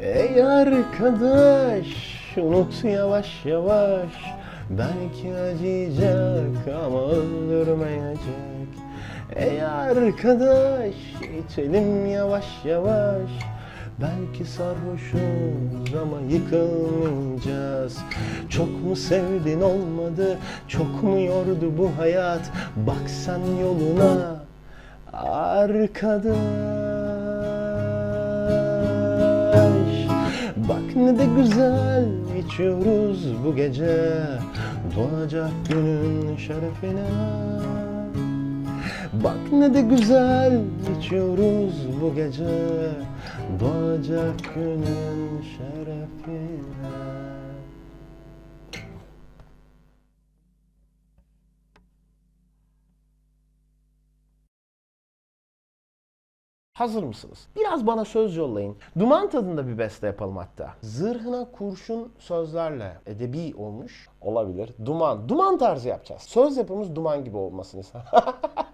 Ey arkadaş unut yavaş yavaş. Belki acıyacak ama öldürmeyecek. Ey arkadaş içelim yavaş yavaş. Belki sarhoşuz ama yıkılmayacağız. Çok mu sevdin olmadı çok mu yordu bu hayat? Bak sen yoluna arkadaş Bak ne de güzel içiyoruz bu gece. Doğacak günün şerefine. Bak ne de güzel içiyoruz bu gece. Doğacak günün şerefine Hazır mısınız? Biraz bana söz yollayın. Duman tadında bir beste yapalım hatta. Zırhına kurşun sözlerle edebi olmuş olabilir. Duman. Duman tarzı yapacağız. Söz yapımız duman gibi olmasını.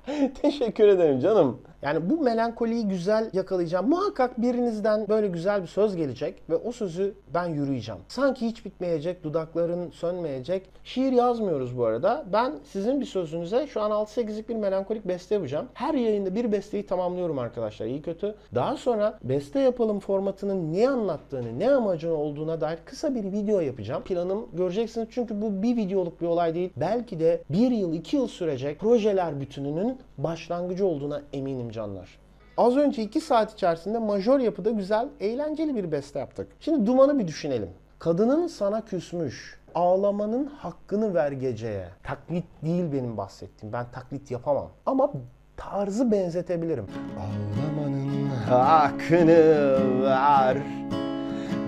Teşekkür ederim canım. Yani bu melankoliyi güzel yakalayacağım. Muhakkak birinizden böyle güzel bir söz gelecek ve o sözü ben yürüyeceğim. Sanki hiç bitmeyecek, dudakların sönmeyecek. Şiir yazmıyoruz bu arada. Ben sizin bir sözünüze şu an 6-8'lik bir melankolik beste yapacağım. Her yayında bir besteyi tamamlıyorum arkadaşlar. İyi kötü. Daha sonra beste yapalım formatının ne anlattığını, ne amacını olduğuna dair kısa bir video yapacağım. Planım göreceksiniz çünkü bu bir videoluk bir olay değil. Belki de bir yıl, iki yıl sürecek projeler bütününün başlangıcı olduğuna eminim canlar. Az önce 2 saat içerisinde majör yapıda güzel, eğlenceli bir beste yaptık. Şimdi dumanı bir düşünelim. Kadının sana küsmüş. Ağlamanın hakkını ver geceye. Taklit değil benim bahsettiğim. Ben taklit yapamam. Ama tarzı benzetebilirim. Ağlamanın hakkını ver.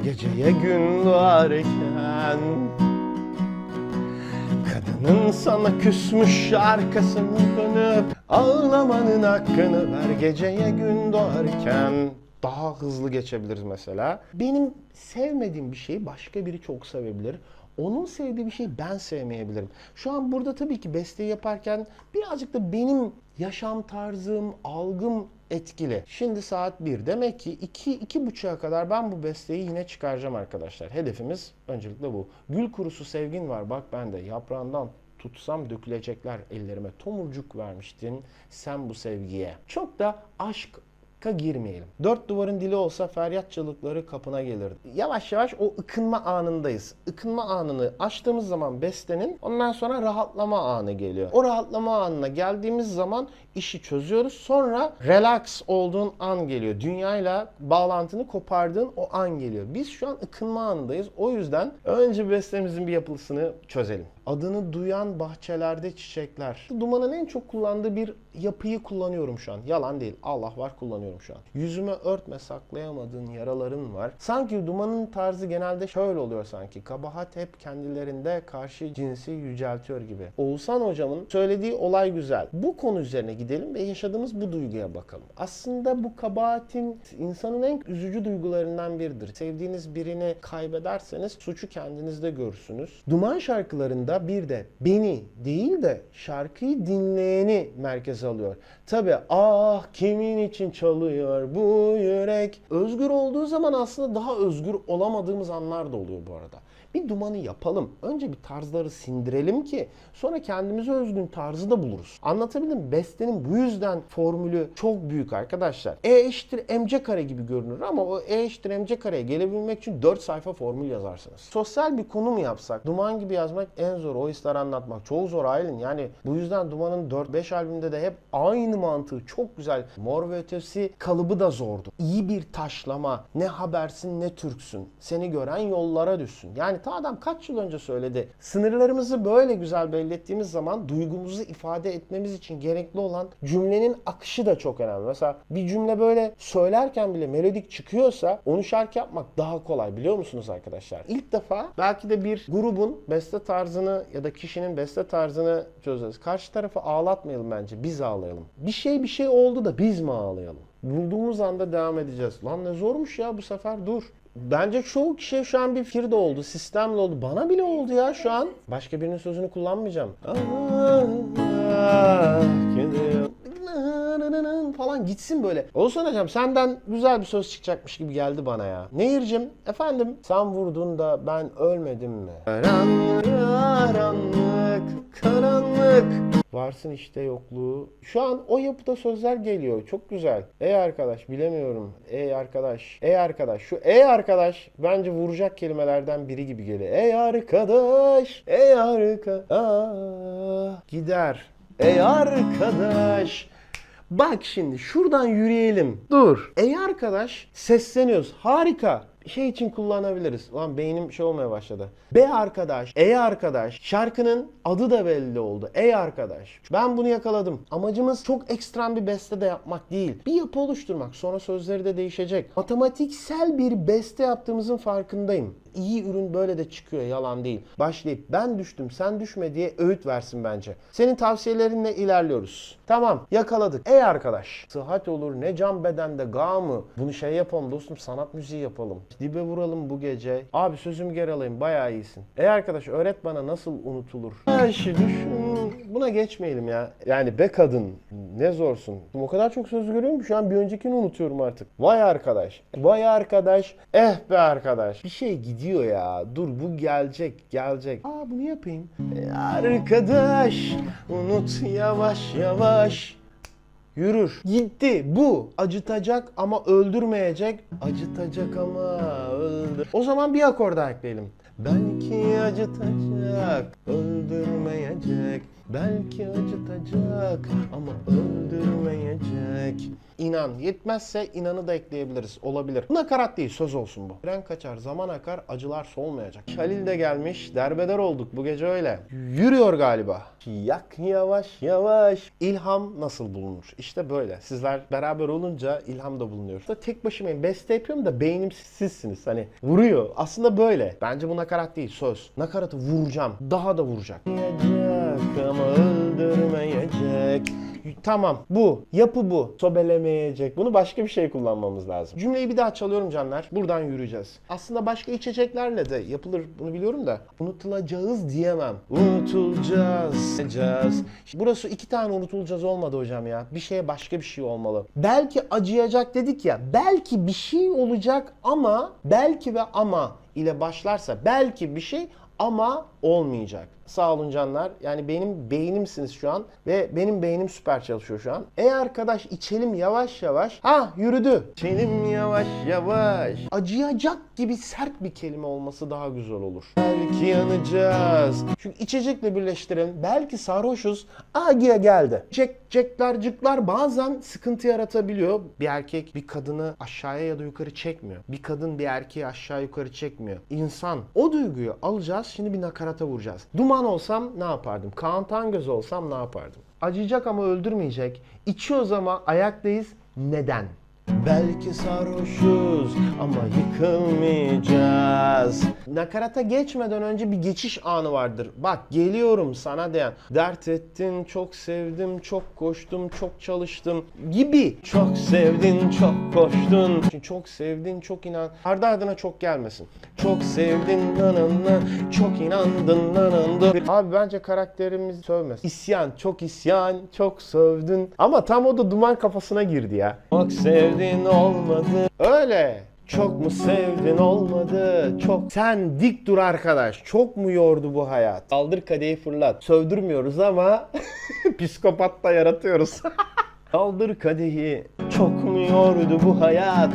Geceye gün doğarken Kadının sana küsmüş arkasını dönüp Ağlamanın hakkını ver geceye gün doğarken Daha hızlı geçebiliriz mesela. Benim sevmediğim bir şeyi başka biri çok sevebilir. Onun sevdiği bir şeyi ben sevmeyebilirim. Şu an burada tabii ki besteyi yaparken birazcık da benim yaşam tarzım, algım etkili. Şimdi saat 1. Demek ki 2 iki, buçuğa kadar ben bu besteyi yine çıkaracağım arkadaşlar. Hedefimiz öncelikle bu. Gül kurusu sevgin var bak ben de yaprağından tutsam dökülecekler ellerime. Tomurcuk vermiştin sen bu sevgiye. Çok da aşk ka girmeyelim. Dört duvarın dili olsa feryat çığlıkları kapına gelirdi. Yavaş yavaş o ıkınma anındayız. Ikınma anını açtığımız zaman bestenin ondan sonra rahatlama anı geliyor. O rahatlama anına geldiğimiz zaman işi çözüyoruz. Sonra relax olduğun an geliyor. Dünyayla bağlantını kopardığın o an geliyor. Biz şu an ıkınma anındayız. O yüzden önce bestemizin bir yapılısını çözelim. Adını duyan bahçelerde çiçekler. Dumanın en çok kullandığı bir yapıyı kullanıyorum şu an. Yalan değil. Allah var kullanıyorum şu an. Yüzüme örtme saklayamadığın yaraların var. Sanki dumanın tarzı genelde şöyle oluyor sanki. Kabahat hep kendilerinde karşı cinsi yüceltiyor gibi. Oğuzhan hocamın söylediği olay güzel. Bu konu üzerine gidelim ve yaşadığımız bu duyguya bakalım. Aslında bu kabahatin insanın en üzücü duygularından biridir. Sevdiğiniz birini kaybederseniz suçu kendinizde görürsünüz. Duman şarkılarında bir de beni değil de şarkıyı dinleyeni merkeze alıyor. Tabi ah kimin için çalıyor bu yürek. Özgür olduğu zaman aslında daha özgür olamadığımız anlar da oluyor bu arada. Bir dumanı yapalım. Önce bir tarzları sindirelim ki sonra kendimize özgün tarzı da buluruz. Anlatabildim? Bestenin bu yüzden formülü çok büyük arkadaşlar. E eşittir mc kare gibi görünür ama o e eşittir mc kareye gelebilmek için 4 sayfa formül yazarsınız. Sosyal bir konu mu yapsak? Duman gibi yazmak en zor. O hisleri anlatmak çok zor Aylin. Yani bu yüzden Duman'ın 4-5 albümde de hep aynı mantığı çok güzel. Mor ve Ötesi kalıbı da zordu. İyi bir taşlama. Ne habersin ne Türksün. Seni gören yollara düşsün. Yani ta adam kaç yıl önce söyledi. Sınırlarımızı böyle güzel belli zaman duygumuzu ifade etmemiz için gerekli olan cümlenin akışı da çok önemli. Mesela bir cümle böyle söylerken bile melodik çıkıyorsa onu şarkı yapmak daha kolay biliyor musunuz arkadaşlar? İlk defa belki de bir grubun beste tarzını ya da kişinin beste tarzını çözeceğiz. Karşı tarafı ağlatmayalım bence. Biz ağlayalım. Bir şey bir şey oldu da biz mi ağlayalım? Bulduğumuz anda devam edeceğiz. Lan ne zormuş ya bu sefer dur. Bence çoğu kişiye şu an bir fikir oldu, sistemle oldu. Bana bile oldu ya şu an. Başka birinin sözünü kullanmayacağım. Gitsin böyle. Olsan hocam senden güzel bir söz çıkacakmış gibi geldi bana ya. Nehir'cim efendim sen vurdun da ben ölmedim mi? Karanlık, karanlık, karanlık. Varsın işte yokluğu. Şu an o yapıda sözler geliyor. Çok güzel. Ey arkadaş bilemiyorum. Ey arkadaş. Ey arkadaş. Şu ey arkadaş bence vuracak kelimelerden biri gibi geliyor. Ey arkadaş. Ey arkadaş. Gider. Ey arkadaş. Bak şimdi şuradan yürüyelim. Dur. Ey arkadaş sesleniyoruz. Harika. Şey için kullanabiliriz. Lan beynim şey olmaya başladı. Be arkadaş, ey arkadaş. Şarkının adı da belli oldu. Ey arkadaş. Ben bunu yakaladım. Amacımız çok ekstrem bir beste de yapmak değil. Bir yapı oluşturmak. Sonra sözleri de değişecek. Matematiksel bir beste yaptığımızın farkındayım. İyi ürün böyle de çıkıyor yalan değil. Başlayıp ben düştüm sen düşme diye öğüt versin bence. Senin tavsiyelerinle ilerliyoruz. Tamam yakaladık. Ey arkadaş sıhhat olur ne can bedende gamı. Bunu şey yapalım dostum sanat müziği yapalım. Dibe vuralım bu gece. Abi sözümü geri alayım bayağı iyisin. Ey arkadaş öğret bana nasıl unutulur. Her şey düşün. Buna geçmeyelim ya. Yani be kadın ne zorsun. O kadar çok söz görüyorum ki şu an bir öncekini unutuyorum artık. Vay arkadaş. Vay arkadaş. Eh be arkadaş. Bir şey gidiyor ya. Dur bu gelecek gelecek. Aa bunu yapayım. Ey arkadaş unut yavaş yavaş. Yürür. Gitti. Bu. Acıtacak ama öldürmeyecek. Acıtacak ama öldür. O zaman bir akor daha ekleyelim. Belki acıtacak, öldürmeyecek. Belki acıtacak ama öldürmeyecek. İnan. Yetmezse inanı da ekleyebiliriz. Olabilir. Nakarat değil söz olsun bu. Tren kaçar, zaman akar, acılar solmayacak. Halil de gelmiş. Derbeder olduk bu gece öyle. Yürüyor galiba. Yak yavaş yavaş. İlham nasıl bulunur? İşte böyle. Sizler beraber olunca ilham da bulunuyor. İşte tek başımayım. Beste yapıyorum da beynim sizsiniz. Hani vuruyor. Aslında böyle. Bence bu nakarat değil. Söz. Nakaratı vuracağım. Daha da vuracak. Yiyecek ama öldürmeyecek. Tamam bu. Yapı bu. Sobelemeyecek. Bunu başka bir şey kullanmamız lazım. Cümleyi bir daha çalıyorum canlar. Buradan yürüyeceğiz. Aslında başka içeceklerle de yapılır. Bunu biliyorum da. Unutulacağız diyemem. Unutulacağız. Unutulacağız. Burası iki tane unutulacağız olmadı hocam ya. Bir şeye başka bir şey olmalı. Belki acıyacak dedik ya. Belki bir şey olacak ama belki ve ama ile başlarsa belki bir şey ama olmayacak. Sağ olun canlar. Yani benim beynimsiniz şu an ve benim beynim süper çalışıyor şu an. E arkadaş içelim yavaş yavaş. Ha yürüdü. İçelim yavaş yavaş. Acıyacak gibi sert bir kelime olması daha güzel olur. Belki yanacağız. Çünkü içecekle birleştirelim. Belki sarhoşuz. Agiye geldi. Cek, cekler, cıklar bazen sıkıntı yaratabiliyor. Bir erkek bir kadını aşağıya ya da yukarı çekmiyor. Bir kadın bir erkeği aşağı yukarı çekmiyor. İnsan. O duyguyu alacağız. Şimdi bir nakarata vuracağız. Duman olsam ne yapardım? Kaan Tangöz olsam ne yapardım? Acıyacak ama öldürmeyecek. İçiyoruz ama ayaktayız. Neden? Belki sarhoşuz ama yıkılmayacağız. Nakarata geçmeden önce bir geçiş anı vardır. Bak geliyorum sana diyen. Dert ettin, çok sevdim, çok koştum, çok çalıştım gibi. Çok sevdin, çok koştun. Çok sevdin, çok inan. Ardı ardına çok gelmesin. Çok sevdin, nananı, çok inandın, nanandı. Abi bence karakterimiz sövmez. İsyan, çok isyan, çok sövdün. Ama tam o da duman kafasına girdi ya. Çok sevdin olmadı. Öyle. Çok mu sevdin olmadı? Çok. Sen dik dur arkadaş. Çok mu yordu bu hayat? Kaldır kadehi fırlat. Sövdürmüyoruz ama psikopat da yaratıyoruz. Kaldır kadehi. Çok mu yordu bu hayat?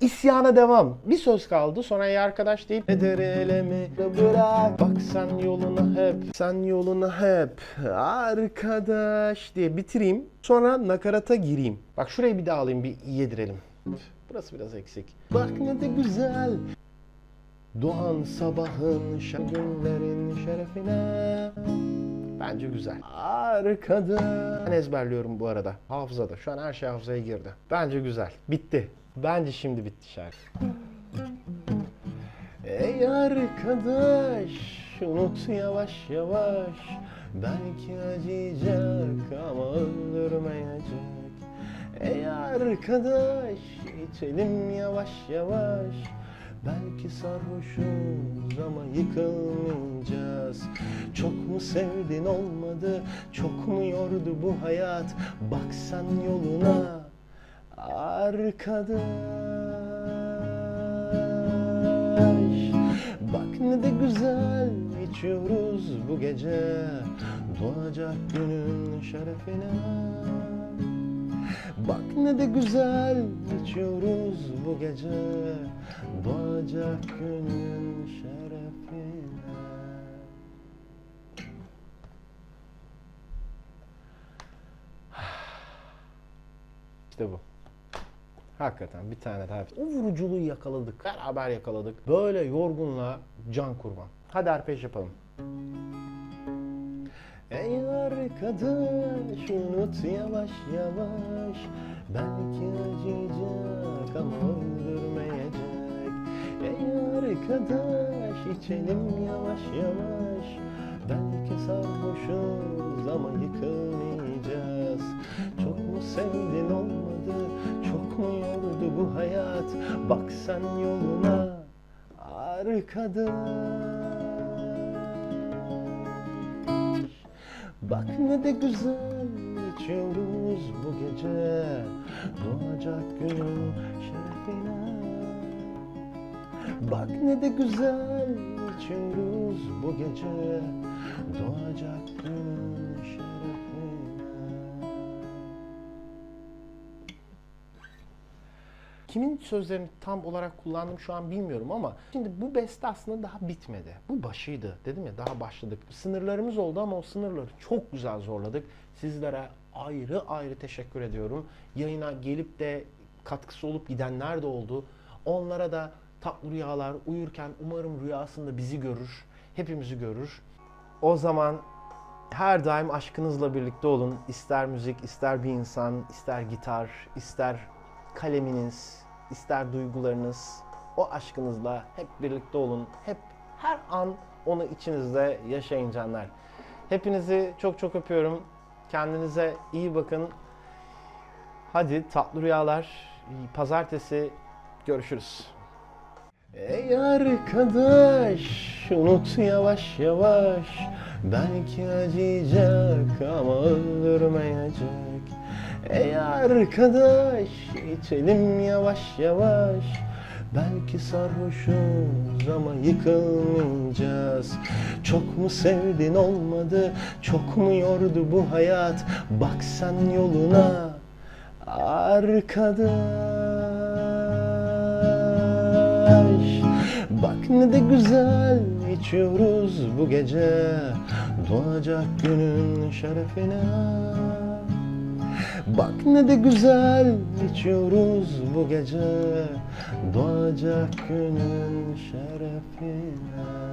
İsyana devam. Bir söz kaldı sonra iyi arkadaş deyip Eder elemi bırak Bak sen yoluna hep Sen yoluna hep Arkadaş diye bitireyim Sonra nakarata gireyim Bak şurayı bir daha alayım bir yedirelim Burası biraz eksik Bak ne de güzel Doğan sabahın günlerin şerefine Bence güzel. Arkada. Ben ezberliyorum bu arada. Hafızada. Şu an her şey hafızaya girdi. Bence güzel. Bitti. Bence şimdi bitti şarkı. Ey arkadaş unut yavaş yavaş. Belki acıyacak ama öldürmeyecek. Ey arkadaş içelim yavaş yavaş. Belki sarhoşuz ama yıkılmayacağız. Çok mu sevdin olmadı Çok mu yordu bu hayat? Bak sen yoluna Arkadaş Bak ne de güzel içiyoruz bu gece. Doğacak günün şerefine. Bak ne de güzel içiyoruz bu gece. Doğacak günün şerefine. İşte bu. Hakikaten bir tane daha. O vuruculuğu yakaladık. Beraber yakaladık. Böyle yorgunla can kurban. Hadi arpej yapalım. Ey arkadaş unut yavaş yavaş Belki acıyacak ama öldürmeyecek Ey arkadaş içelim yavaş yavaş Belki sarhoşuz ama yıkılmayacağız Çok mu sevdin yordu bu hayat Bak sen yoluna arkadaş. Bak ne de güzel içiyoruz bu gece Doğacak günün şerefine. Bak ne de güzel içiyoruz bu gece Doğacak günün Kimin sözlerini tam olarak kullandım şu an bilmiyorum ama şimdi bu beste aslında daha bitmedi. Bu başıydı. Dedim ya daha başladık. Sınırlarımız oldu ama o sınırları çok güzel zorladık. Sizlere ayrı ayrı teşekkür ediyorum. Yayına gelip de katkısı olup gidenler de oldu. Onlara da tatlı rüyalar uyurken umarım rüyasında bizi görür. Hepimizi görür. O zaman her daim aşkınızla birlikte olun. İster müzik, ister bir insan, ister gitar, ister kaleminiz, ister duygularınız. O aşkınızla hep birlikte olun. Hep her an onu içinizde yaşayın canlar. Hepinizi çok çok öpüyorum. Kendinize iyi bakın. Hadi tatlı rüyalar. Pazartesi görüşürüz. Ey arkadaş unut yavaş yavaş Belki acıyacak ama öldürmeyecek Ey arkadaş içelim yavaş yavaş. Belki sarhoşuz ama yıkılmayacağız. Çok mu sevdin olmadı çok mu yordu bu hayat? Bak sen yoluna arkadaş. Bak ne de güzel içiyoruz bu gece. Doğacak günün şerefine Bak ne de güzel içiyoruz bu gece. Doğacak günün şerefine